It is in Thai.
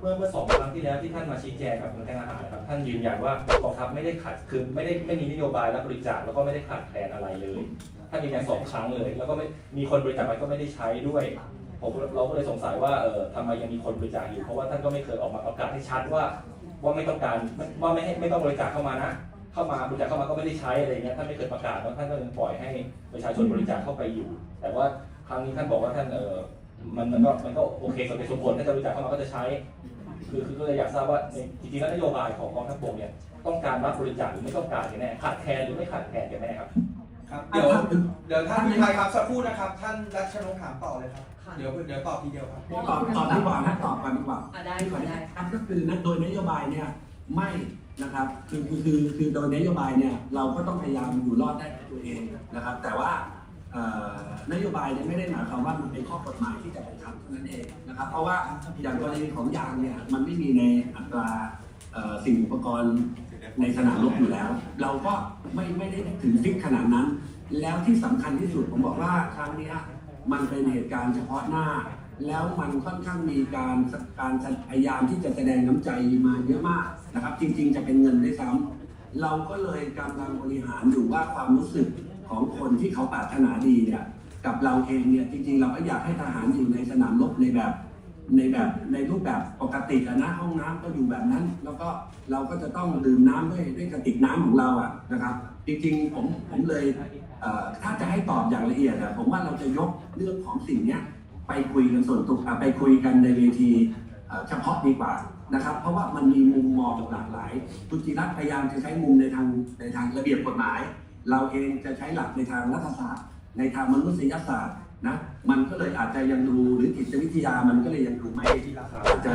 เมื่อเมื่อสองครั้งที่แล้วที่ท่านมาชี้แจงกับทางการอาหารนะครับท่านยืนยันว่ากองทัพไม่ได้ขาดคือไม่ได้ไม่มีนโยบายรับบริจาคแล้วก็ไม่ได้ขาดแคลนอะไรเลยท่านยืนยันสองครั้งเลย แล้วก็ไม่มีคนบริจาคไปก็ไม่ได้ใช้ด้วยผมเราก็เลยสงสัยว่าเออทำไมยังมีคนบริจาคอยู่ เพราะว่าท่านก็ไม่เคยออกมาประกาศให้ชัดว่า ว่าไม่ต้องการว่าไม่ให้ไม่ต้องบริจาคเข้ามานะ เข้ามาบริจาคเข้ามาก็ไม่ได้ใช้อะไรเงี้ยท่านไม่เคยประกาศแล้วท่านก็ยังปล่อยให้ประชาชนบริจาคเข้าไปอยู่ แต่ว่าครั้งนี้ท่านบอกว่าท่านเออ มันมันก็มันก็โอเคสมเหตุสมผลถ้าจะบริจาคเข้ามาก็จะใช้ คือคือก็เลยอยากทราบว่าในจริงๆแล้วนโยบายของกองทัพบกเนี่ยต้องการรับบริจาคหรือไม่ต้องการกันแน่ขาดแคลนหรือไม่ขาดแคลนกันแน่ครับครับเดี๋ยวเดี๋ยวท่านพิชัยครับสักครู่นะครับ ท่านรัชนกถามต่อเลยครับ เดี๋ยวเดี๋ยวตอบทีเดียวครับตอบตอบดีกว่านะตอบก่อนดีกว่าอะได้ก่อนได้ครับก็คือโดยนโยบายเนี่ยไม่นะครับคือคือคือคือโดยนโยบายเนี่ยเราก็ต้องพยายามอยู่รอดได้ด้วยตัวเองนะครับ แต่ว่าเอ่อ นโยบายเนี่ยไม่ได้หมายความว่ามันเป็นข้อกฎหมายที่จะไปทำเท่านั้นเองนะครับ เพราะว่าอย่างกรณีของยางเนี่ยมันไม่มีในอัตราสิ่งอุปกรณ์ในสนามรบอยู่แล้ว เราก็ไม่ไม่ได้ถึงฟิกขนาดนั้น แล้วที่สำคัญที่สุดผมบอกว่าครั้งนี้มันเป็นเหตุการณ์เฉพาะหน้า แล้วมันค่อนข้างมีการการพยายามที่จะแสดงน้ำใจมาเยอะมากนะครับ จริง ๆ จะเป็นเงินด้วยซ้ำเราก็เลยกำลังบริหารอยู่ว่าความรู้สึกของคนที่เขาปรารถนาดีเนี่ย กับเราเองเนี่ยจริงๆ เราก็อยากให้ทหารอยู่ในสนามรบในแบบในแบบในรูปแบบปกติอะนะห้องน้ำก็อยู่แบบนั้น แล้วก็เราก็จะต้องดื่มน้ำด้วยด้วยกระติกน้ำของเราอะนะครับ จริงๆผมผมเลยเอ่อถ้าจะให้ตอบอย่างละเอียดอะผมว่าเราจะยกเรื่องของสิ่งเนี้ยไปคุยกันส่วนตัวอะไปคุยกันในเวทีเอ่อเฉพาะดีกว่านะครับ เพราะว่ามันมีมุมมองหลากหลายคุณจิรัตน์พยายามจะใช้มุมในทางในทางระเบียบกฎหมาย เราเองจะใช้หลักในทางรัฐศาสตร์ ในทางมนุษยศาสตร์นะ มันก็เลยอาจจะยังดูหรือจิตวิทยามันก็เลยยังดูไม่อาจจะ